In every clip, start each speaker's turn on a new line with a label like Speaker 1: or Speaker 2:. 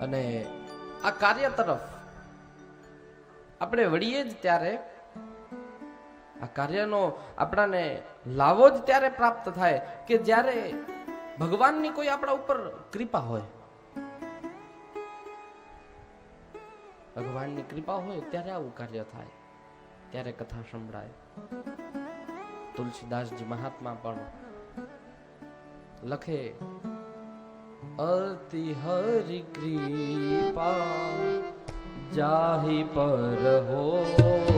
Speaker 1: અને આ કાર્ય તરફ આપણે વળીએ જ ત્યારે, આ કાર્યનો આપણાને લાવો જ ત્યારે પ્રાપ્ત થાય કે જ્યારે ભગવાનની કોઈ આપણા ઉપર કૃપા હોય. ભગવાનની કૃપા હોય ત્યારે આવું કાર્ય થાય, ત્યારે કથા સંભળાય. તુલસીદાસજી મહાત્મા પણ લખે અતિ હરિ કૃપા જાહી પર અતિ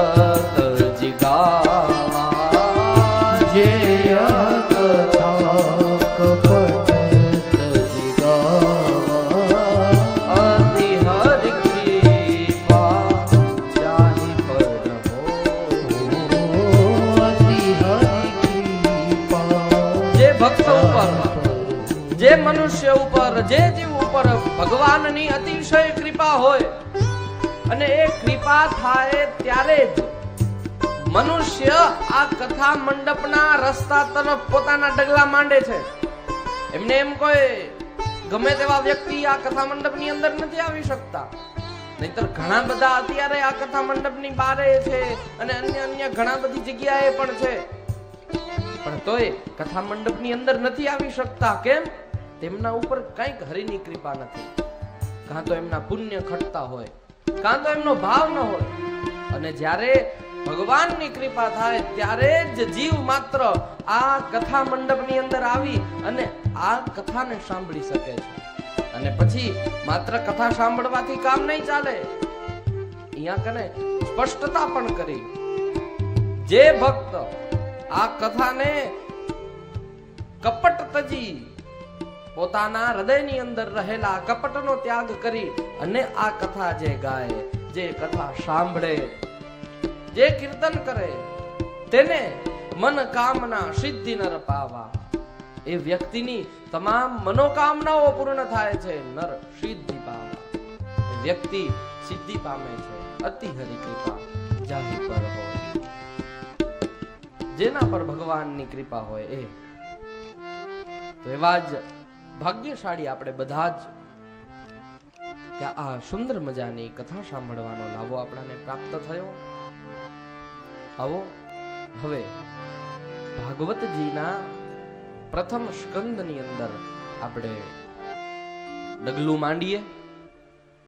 Speaker 1: ભક્ત ઉપર. જે મનુષ્ય ઉપર, જે જીવ ઉપર ભગવાનની અતિશય કૃપા હોય અને એ કૃપા થાય ત્યારે જ મનુષ્ય આ કથા મંડપના રસ્તા તરફ પોતાના ડગલા માંડે છે. એમને એમ કોઈ ગમે તેવા વ્યક્તિ આ કથા મંડપની અંદર નથી આવી શકતા. નહીતર ઘણા બધા અત્યારે આ કથા મંડપની બારે છે અને અન્ય અન્ય ઘણા બધી જગ્યાએ પણ છે. તોય કથા મંડપની અંદર નથી આવી શકતા. કેમ? તેમના ઉપર કંઈક હરિની કૃપા નથી. કાં તો એમના પુણ્ય ખટતા હોય, કાં તો એમનો ભાવ ન હોય. અને જ્યારે ભગવાનની કૃપા થાય, ત્યારે જ જીવ માત્ર આ કથા મંડપની અંદર આવી અને આ કથાને સાંભળી શકે છે. અને પછી માત્ર કથા સાંભળવાથી કામ નહીં ચાલે. અહીંયા કને સ્પષ્ટતા પણ કરી. જે ભક્ત આ કથાને કપટ તજી પોતાના હૃદયની અંદર રહેલા કપટનો ત્યાગ કરી અને આ કથા જે ગાય, જે કથા સાંભળે, જે કીર્તન કરે, તેને મન કામના સિદ્ધિ નર પાવા. એ વ્યક્તિની તમામ મનોકામનાઓ પૂર્ણ થાય છે, નર સિદ્ધિ પાવા. વ્યક્તિ સિદ્ધિ પામે છે, અતિ હરિ કૃપા જાહી પર જેના પર ભગવાનની કૃપા હોય એ. તો એવા જ ભાગ્યશાળી આપણે બધા જ આ સુંદર મજાની કથા સાંભળવાનો લાભો આપણાને પ્રાપ્ત થયો. આવો, હવે ભાગવતજીના પ્રથમ સ્કંદની અંદર આપણે ડગલું માંડીએ.